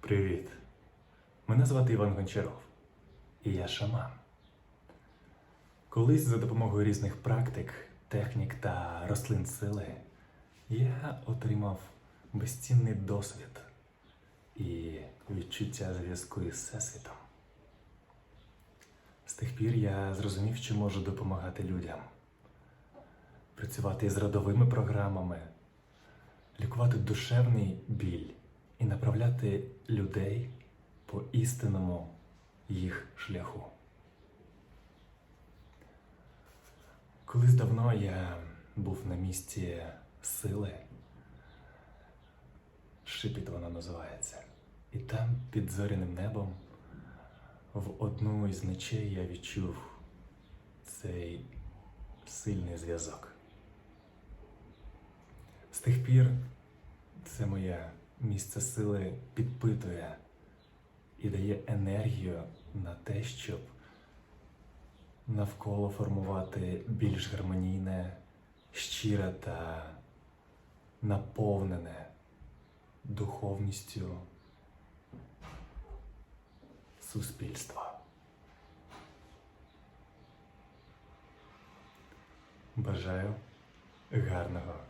Привіт! Мене звати Іван Гончаров, і я шаман. Колись за допомогою різних практик, технік та рослин сили я отримав безцінний досвід і відчуття зв'язку із Всесвітом. З тих пір я зрозумів, що можу допомагати людям, працювати з родовими програмами, лікувати душевний біль і направляти людей по істинному їх шляху. Колись давно я був на місці сили, шипіт вона називається, і там під зоряним небом в одну із ночей я відчув цей сильний зв'язок. З тих пір це моє місце сили підпитує і дає енергію на те, щоб навколо формувати більш гармонійне, щире та наповнене духовністю суспільство. Бажаю гарного.